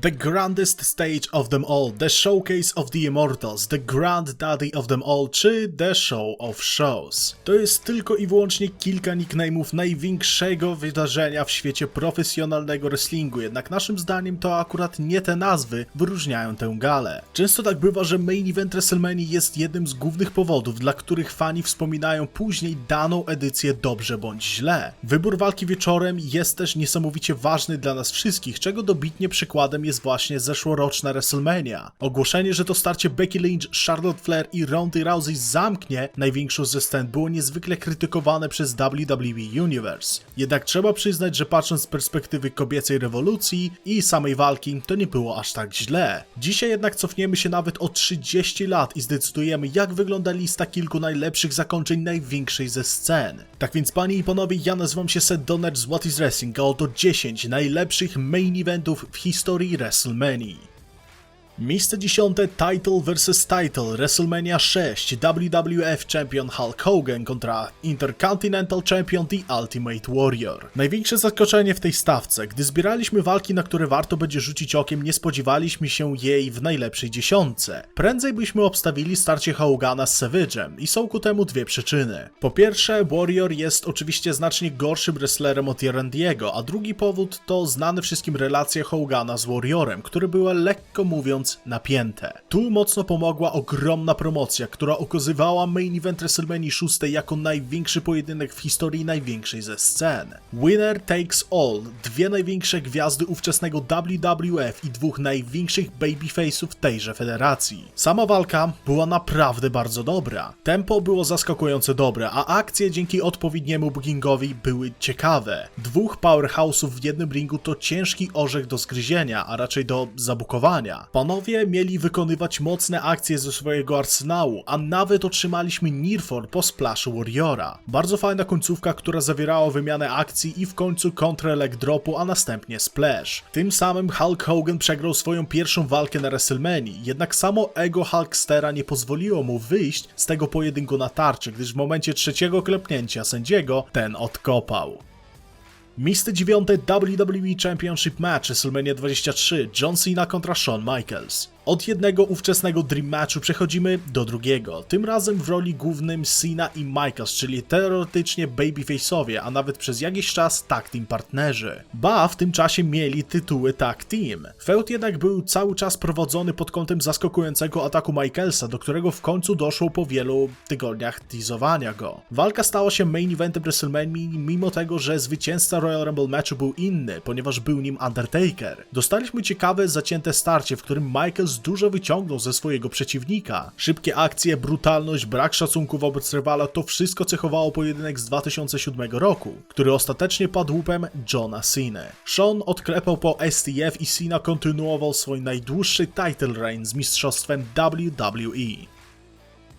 The grandest stage of them all, the showcase of the immortals, the granddaddy of them all, czy the show of shows. To jest tylko i wyłącznie kilka nickname'ów największego wydarzenia w świecie profesjonalnego wrestlingu, jednak naszym zdaniem to akurat nie te nazwy wyróżniają tę galę. Często tak bywa, że main event WrestleMania jest jednym z głównych powodów, dla których fani wspominają później daną edycję dobrze bądź źle. Wybór walki wieczorem jest też niesamowicie ważny dla nas wszystkich, czego dobitnie przykładem jest właśnie zeszłoroczna WrestleMania. Ogłoszenie, że to starcie Becky Lynch, Charlotte Flair i Ronda Rousey zamknie największą ze scen było niezwykle krytykowane przez WWE Universe. Jednak trzeba przyznać, że patrząc z perspektywy kobiecej rewolucji i samej walki, to nie było aż tak źle. Dzisiaj jednak cofniemy się nawet o 30 lat i zdecydujemy, jak wygląda lista kilku najlepszych zakończeń największej ze scen. Tak więc, panie i panowie, ja nazywam się Seth Donner z What is Wrestling, a oto 10 najlepszych main eventów w historii WrestleMania. Miejsce 10 Title vs Title WrestleMania 6 WWF Champion Hulk Hogan kontra Intercontinental Champion The Ultimate Warrior. Największe zaskoczenie w tej stawce, gdy zbieraliśmy walki, na które warto będzie rzucić okiem, nie spodziewaliśmy się jej w najlepszej dziesiątce. Prędzej byśmy obstawili starcie Hogana z Savage'em i są ku temu dwie przyczyny. Po pierwsze, Warrior jest oczywiście znacznie gorszym wrestlerem od Randiego, a drugi powód to znane wszystkim relacje Hogana z Warriorem, które były lekko mówiąc napięte. Tu mocno pomogła ogromna promocja, która okazywała main event WrestleMania 6 jako największy pojedynek w historii największej ze scen. Winner takes all, dwie największe gwiazdy ówczesnego WWF i dwóch największych babyface'ów tejże federacji. Sama walka była naprawdę bardzo dobra. Tempo było zaskakująco dobre, a akcje dzięki odpowiedniemu bookingowi były ciekawe. Dwóch powerhouse'ów w jednym ringu to ciężki orzech do zgryzienia, a raczej do zabukowania. Panowie mieli wykonywać mocne akcje ze swojego arsenału, a nawet otrzymaliśmy Nearfall po splashu Warriora. Bardzo fajna końcówka, która zawierała wymianę akcji i w końcu kontrę leg dropu, a następnie splash. Tym samym Hulk Hogan przegrał swoją pierwszą walkę na WrestleMania, jednak samo ego Hulkstera nie pozwoliło mu wyjść z tego pojedynku na tarczy, gdyż w momencie trzeciego klepnięcia sędziego ten odkopał. Miejsce dziewiąte WWE Championship Match WrestleMania 23 John Cena kontra Shawn Michaels. Od jednego ówczesnego Dream Matchu przechodzimy do drugiego, tym razem w roli głównym Cena i Michaels, czyli teoretycznie babyface'owie, a nawet przez jakiś czas tag team partnerzy. Ba, w tym czasie mieli tytuły tag team. Feud jednak był cały czas prowadzony pod kątem zaskakującego ataku Michaelsa, do którego w końcu doszło po wielu tygodniach teasowania go. Walka stała się main eventem WrestleMania, mimo tego, że zwycięzca Royal Rumble matchu był inny, ponieważ był nim Undertaker. Dostaliśmy ciekawe, zacięte starcie, w którym Michaels dużo wyciągnął ze swojego przeciwnika. Szybkie akcje, brutalność, brak szacunku wobec rywala to wszystko cechowało pojedynek z 2007 roku, który ostatecznie padł łupem Johna Cena. Sean odklepał po STF i Cena kontynuował swój najdłuższy title reign z mistrzostwem WWE.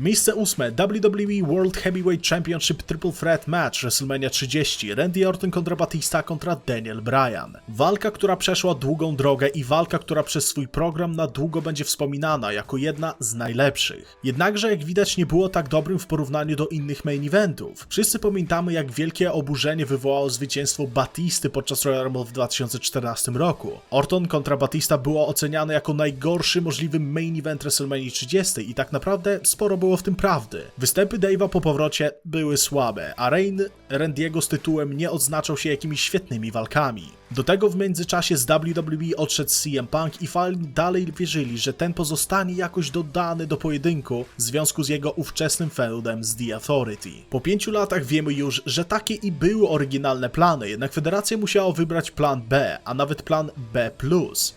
Miejsce ósme WWE World Heavyweight Championship Triple Threat Match WrestleMania 30 Randy Orton kontra Batista kontra Daniel Bryan. Walka, która przeszła długą drogę i walka, która przez swój program na długo będzie wspominana jako jedna z najlepszych. Jednakże jak widać nie było tak dobrym w porównaniu do innych main eventów. Wszyscy pamiętamy jak wielkie oburzenie wywołało zwycięstwo Batisty podczas Royal Rumble w 2014 roku. Orton kontra Batista było oceniane jako najgorszy możliwy main event WrestleMania 30 i tak naprawdę sporo było w tym prawdy. Występy Dave'a po powrocie były słabe, a reign Randiego z tytułem nie odznaczał się jakimiś świetnymi walkami. Do tego w międzyczasie z WWE odszedł CM Punk i fani dalej wierzyli, że ten pozostanie jakoś dodany do pojedynku w związku z jego ówczesnym feudem z The Authority. Po pięciu latach wiemy już, że takie i były oryginalne plany, jednak federacja musiała wybrać plan B, a nawet plan B+,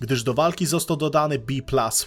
gdyż do walki został dodany B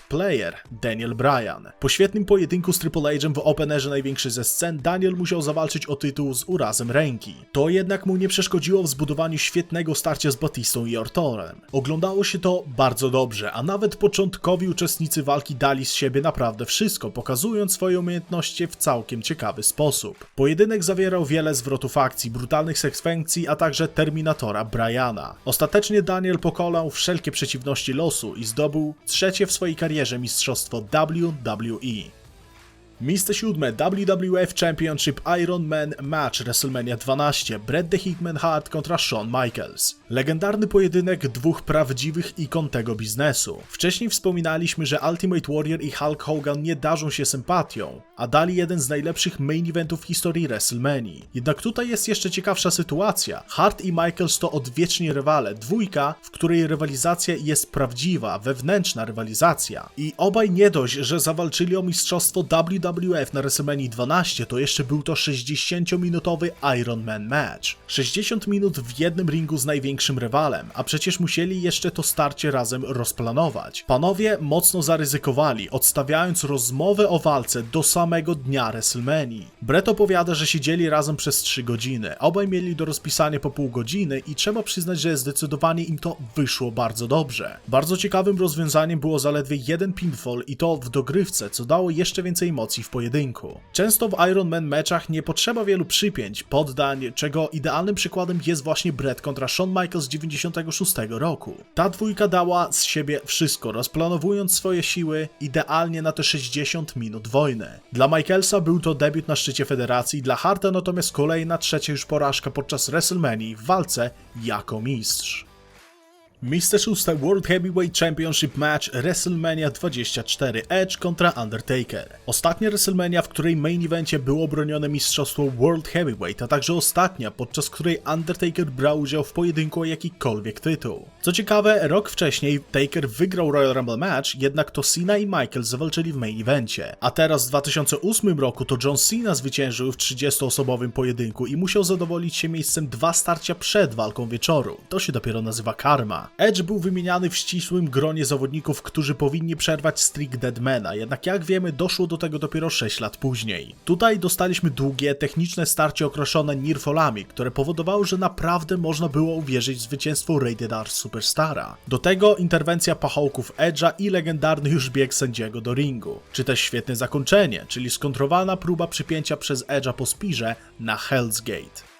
player, Daniel Bryan. Po świetnym pojedynku z Triple H'em w openerze największy ze scen, Daniel musiał zawalczyć o tytuł z urazem ręki. To jednak mu nie przeszkodziło w zbudowaniu świetnego starcia z Batistą i Ortorem. Oglądało się to bardzo dobrze, a nawet początkowi uczestnicy walki dali z siebie naprawdę wszystko, pokazując swoje umiejętności w całkiem ciekawy sposób. Pojedynek zawierał wiele zwrotów akcji, brutalnych sekwencji, a także Terminatora Briana. Ostatecznie Daniel pokonał wszelkie przeciwności losu i zdobył trzecie w swojej karierze mistrzostwo WWE. Miejsce siódme WWF Championship Iron Man Match WrestleMania 12 Bret the Hitman Hart kontra Shawn Michaels. Legendarny pojedynek dwóch prawdziwych ikon tego biznesu. Wcześniej wspominaliśmy, że Ultimate Warrior i Hulk Hogan nie darzą się sympatią, a dali jeden z najlepszych main eventów w historii WrestleMania. Jednak tutaj jest jeszcze ciekawsza sytuacja. Hart i Michaels to odwieczni rywale, dwójka, w której rywalizacja jest prawdziwa, wewnętrzna rywalizacja. I obaj nie dość, że zawalczyli o mistrzostwo WWF na WrestleMania 12, to jeszcze był to 60-minutowy Iron Man match. 60 minut w jednym ringu z największym rywalem, a przecież musieli jeszcze to starcie razem rozplanować. Panowie mocno zaryzykowali, odstawiając rozmowę o walce do samego dnia WrestleMania. Brett opowiada, że siedzieli razem przez 3 godziny. Obaj mieli do rozpisania po pół godziny i trzeba przyznać, że zdecydowanie im to wyszło bardzo dobrze. Bardzo ciekawym rozwiązaniem było zaledwie jeden pinfall i to w dogrywce, co dało jeszcze więcej emocji w pojedynku. Często w Iron Man meczach nie potrzeba wielu przypięć, poddań, czego idealnym przykładem jest właśnie Brett kontra Shawn Michaels z 96 roku. Ta dwójka dała z siebie wszystko, rozplanowując swoje siły idealnie na te 60 minut wojny. Dla Michaelsa był to debiut na szczycie federacji, dla Harta natomiast kolejna trzecia już porażka podczas WrestleMania w walce jako mistrz. Miejsce szóste World Heavyweight Championship Match WrestleMania 24 Edge kontra Undertaker. Ostatnia WrestleMania, w której main evencie było bronione mistrzostwo World Heavyweight, a także ostatnia, podczas której Undertaker brał udział w pojedynku o jakikolwiek tytuł. Co ciekawe, rok wcześniej Taker wygrał Royal Rumble match, jednak to Cena i Michaels zawalczyli w main evencie. A teraz w 2008 roku to John Cena zwyciężył w 30-osobowym pojedynku i musiał zadowolić się miejscem dwa starcia przed walką wieczoru. To się dopiero nazywa karma. Edge był wymieniany w ścisłym gronie zawodników, którzy powinni przerwać streak Deadmana, jednak jak wiemy doszło do tego dopiero 6 lat później. Tutaj dostaliśmy długie, techniczne starcie określone nirfolami, które powodowały, że naprawdę można było uwierzyć w zwycięstwo Rated R Superstara. Do tego interwencja pachołków Edge'a i legendarny już bieg sędziego do ringu. Czy też świetne zakończenie, czyli skontrowana próba przypięcia przez Edge'a po spirze na Hell's Gate.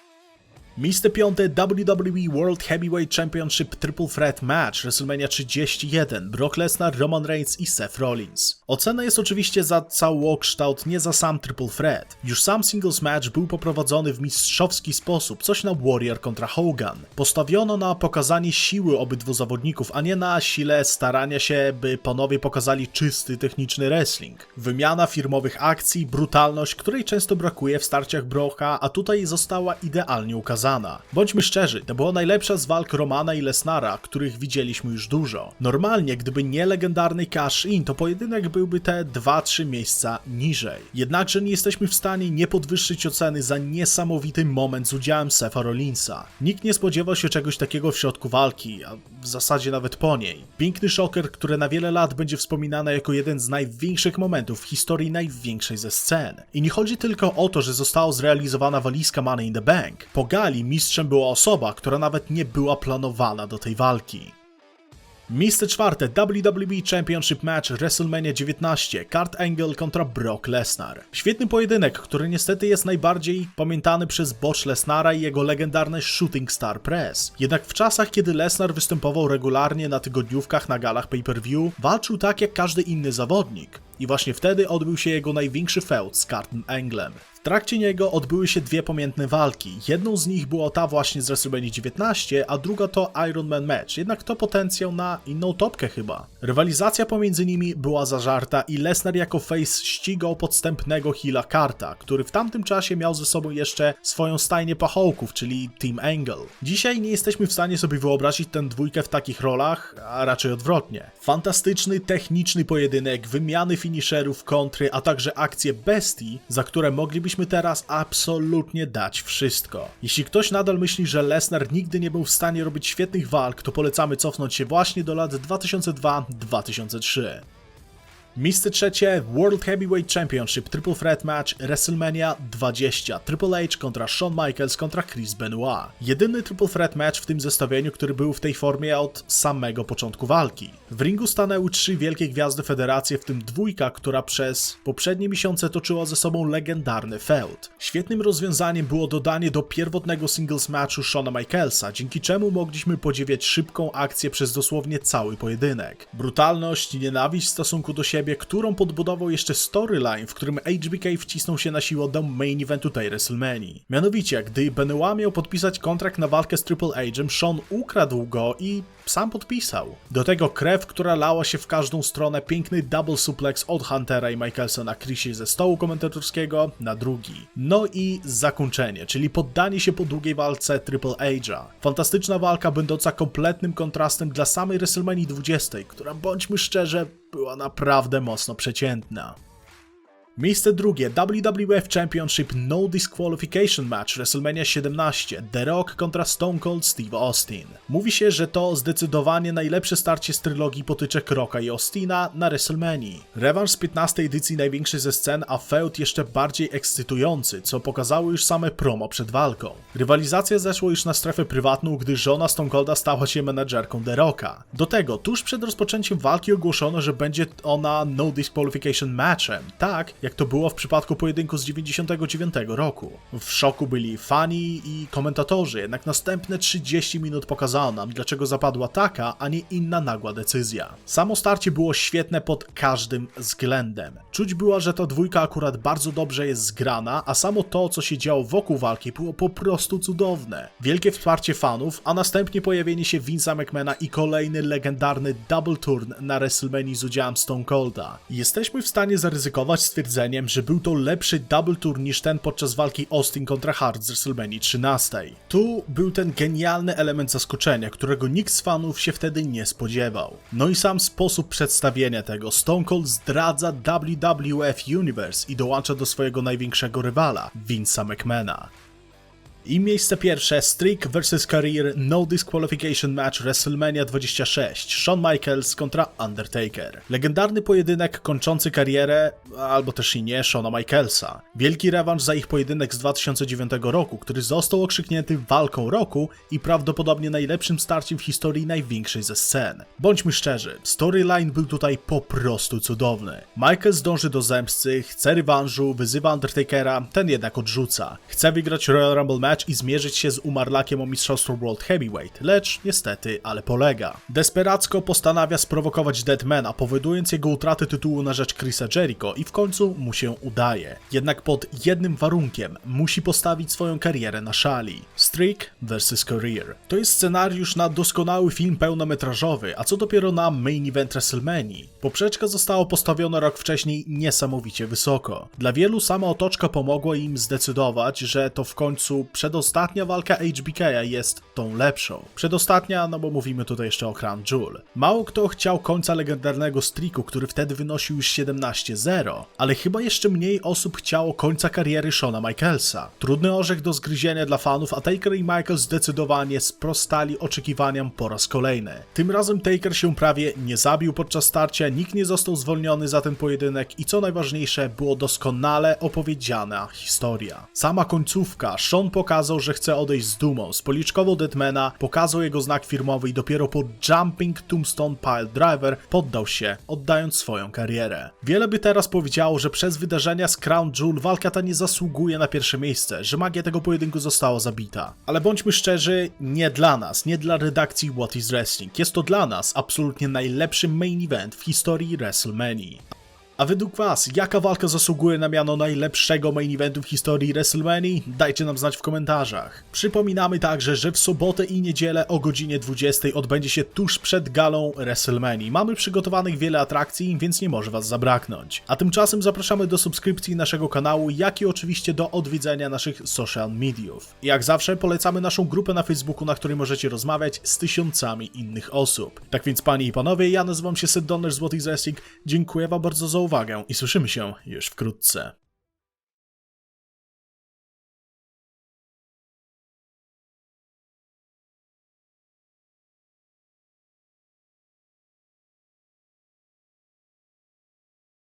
Miejsce piąte WWE World Heavyweight Championship Triple Threat Match WrestleMania 31 Brock Lesnar, Roman Reigns i Seth Rollins. Ocena jest oczywiście za całokształt, nie za sam Triple Threat. Już sam singles match był poprowadzony w mistrzowski sposób, coś na Warrior kontra Hogan. Postawiono na pokazanie siły obydwu zawodników, a nie na sile starania się, by panowie pokazali czysty techniczny wrestling. Wymiana firmowych akcji, brutalność, której często brakuje w starciach Brocka, a tutaj została idealnie ukazana. Bądźmy szczerzy, to była najlepsza z walk Romana i Lesnara, których widzieliśmy już dużo. Normalnie, gdyby nie legendarny cash-in, to pojedynek byłby te 2-3 miejsca niżej. Jednakże nie jesteśmy w stanie nie podwyższyć oceny za niesamowity moment z udziałem Sefa Rollinsa. Nikt nie spodziewał się czegoś takiego w środku walki, a w zasadzie nawet po niej. Piękny szoker, który na wiele lat będzie wspominany jako jeden z największych momentów w historii największej ze scen. I nie chodzi tylko o to, że została zrealizowana walizka Money in the Bank. Po mistrzem była osoba, która nawet nie była planowana do tej walki. Miejsce czwarte WWE Championship Match WrestleMania 19 Kurt Angle kontra Brock Lesnar. Świetny pojedynek, który niestety jest najbardziej pamiętany przez Botch Lesnara i jego legendarny Shooting Star Press. Jednak w czasach, kiedy Lesnar występował regularnie na tygodniówkach na galach pay-per-view, walczył tak jak każdy inny zawodnik. I właśnie wtedy odbył się jego największy feud z Kurtem Anglem. W trakcie niego odbyły się dwie pamiętne walki. Jedną z nich była ta właśnie z WrestleMania 19, a druga to Iron Man Match, jednak to potencjał na inną topkę chyba. Rywalizacja pomiędzy nimi była zażarta i Lesnar jako face ścigał podstępnego Hila Carta, który w tamtym czasie miał ze sobą jeszcze swoją stajnię pachołków, czyli Team Angle. Dzisiaj nie jesteśmy w stanie sobie wyobrazić tę dwójkę w takich rolach, a raczej odwrotnie. Fantastyczny, techniczny pojedynek, wymiany finisherów, kontry, a także akcje bestii, za które moglibyśmy teraz absolutnie dać wszystko. Jeśli ktoś nadal myśli, że Lesnar nigdy nie był w stanie robić świetnych walk, to polecamy cofnąć się właśnie do lat 2002-2003. Miejsce trzecie World Heavyweight Championship Triple Threat Match WrestleMania 20 Triple H kontra Shawn Michaels kontra Chris Benoit. Jedyny Triple Threat Match w tym zestawieniu, który był w tej formie od samego początku walki. W ringu stanęły trzy wielkie gwiazdy federacji, w tym dwójka, która przez poprzednie miesiące toczyła ze sobą legendarny feud. Świetnym rozwiązaniem było dodanie do pierwotnego singles matchu Shawna Michaelsa, dzięki czemu mogliśmy podziwiać szybką akcję przez dosłownie cały pojedynek. Brutalność, nienawiść w stosunku do siebie siebie, którą podbudował jeszcze storyline, w którym HBK wcisnął się na siłę do main eventu tej WrestleMania. Mianowicie, gdy Benoit miał podpisać kontrakt na walkę z Triple H'em, Sean ukradł go i sam podpisał. Do tego krew, która lała się w każdą stronę, piękny double suplex od Huntera i Michaelsa na Chrisie ze stołu komentatorskiego na drugi. No i zakończenie, czyli poddanie się po długiej walce Triple H'a. Fantastyczna walka, będąca kompletnym kontrastem dla samej WrestleMania 20, która bądźmy szczerze, była naprawdę mocno przeciętna. Miejsce drugie WWF Championship No Disqualification Match WrestleMania 17 The Rock kontra Stone Cold Steve Austin. Mówi się, że to zdecydowanie najlepsze starcie z trylogii potyczek Rocka i Austina na WrestleMania. Rewanż z 15 edycji największej ze scen, a feud jeszcze bardziej ekscytujący, co pokazało już same promo przed walką. Rywalizacja zeszła już na strefę prywatną, gdy żona Stone Colda stała się menadżerką The Rocka. Do tego, tuż przed rozpoczęciem walki ogłoszono, że będzie ona No Disqualification Matchem, tak jak to było w przypadku pojedynku z 99 roku. W szoku byli fani i komentatorzy, jednak następne 30 minut pokazało nam, dlaczego zapadła taka, a nie inna nagła decyzja. Samo starcie było świetne pod każdym względem. Czuć było, że ta dwójka akurat bardzo dobrze jest zgrana, a samo to, co się działo wokół walki, było po prostu cudowne. Wielkie wsparcie fanów, a następnie pojawienie się Vince'a McMahona i kolejny legendarny double turn na WrestleMania z udziałem Stone Colda. Jesteśmy w stanie zaryzykować stwierdzenie, że był to lepszy double tour niż ten podczas walki Austin kontra Hart z WrestleMania 13. Tu był ten genialny element zaskoczenia, którego nikt z fanów się wtedy nie spodziewał. No i sam sposób przedstawienia tego. Stone Cold zdradza WWF Universe i dołącza do swojego największego rywala, Vince'a McMahona. I miejsce pierwsze Streak vs Career No Disqualification Match WrestleMania 26 Shawn Michaels kontra Undertaker. Legendarny pojedynek kończący karierę, albo też i nie, Shawna Michaelsa. Wielki rewanż za ich pojedynek z 2009 roku, który został okrzyknięty walką roku i prawdopodobnie najlepszym starciem w historii największej ze scen. Bądźmy szczerzy, storyline był tutaj po prostu cudowny. Michaels dąży do zemsty, chce rewanżu, wyzywa Undertakera, ten jednak odrzuca. Chce wygrać Royal Rumble match i zmierzyć się z umarlakiem o mistrzostwo World Heavyweight, lecz niestety, ale polega. Desperacko postanawia sprowokować Deadmana, powodując jego utratę tytułu na rzecz Chrisa Jericho i w końcu mu się udaje. Jednak pod jednym warunkiem, musi postawić swoją karierę na szali. Streak vs. Career. To jest scenariusz na doskonały film pełnometrażowy, a co dopiero na main event WrestleMania. Poprzeczka została postawiona rok wcześniej niesamowicie wysoko. Dla wielu sama otoczka pomogła im zdecydować, że to w końcu przedostatnia walka HBK jest tą lepszą. Przedostatnia, no bo mówimy tutaj jeszcze o Crown Jewel. Mało kto chciał końca legendarnego streaku, który wtedy wynosił już 17-0, ale chyba jeszcze mniej osób chciało końca kariery Shona Michaelsa. Trudny orzech do zgryzienia dla fanów, a Taker i Michael zdecydowanie sprostali oczekiwaniom po raz kolejny. Tym razem Taker się prawie nie zabił podczas starcia, nikt nie został zwolniony za ten pojedynek i co najważniejsze, było doskonale opowiedziana historia. Sama końcówka, Sean pokazał, że chce odejść z dumą, spoliczkował Deadmana, pokazał jego znak firmowy i dopiero po Jumping Tombstone Pile Driver poddał się, oddając swoją karierę. Wiele by teraz powiedziało, że przez wydarzenia z Crown Jewel walka ta nie zasługuje na pierwsze miejsce, że magia tego pojedynku została zabita. Ale bądźmy szczerzy, nie dla nas, nie dla redakcji What is Wrestling. Jest to dla nas absolutnie najlepszy main event w historii WrestleMania. A według Was, jaka walka zasługuje na miano najlepszego main eventu w historii WrestleMania? Dajcie nam znać w komentarzach. Przypominamy także, że w sobotę i niedzielę o godzinie 20 odbędzie się tuż przed galą WrestleMania. Mamy przygotowanych wiele atrakcji, więc nie może Was zabraknąć. A tymczasem zapraszamy do subskrypcji naszego kanału, jak i oczywiście do odwiedzenia naszych social mediów. Jak zawsze polecamy naszą grupę na Facebooku, na której możecie rozmawiać z tysiącami innych osób. Tak więc Panie i Panowie, ja nazywam się Seth Donner z Wrestling. Dziękuję Wam bardzo za uwagę i słyszymy się już wkrótce.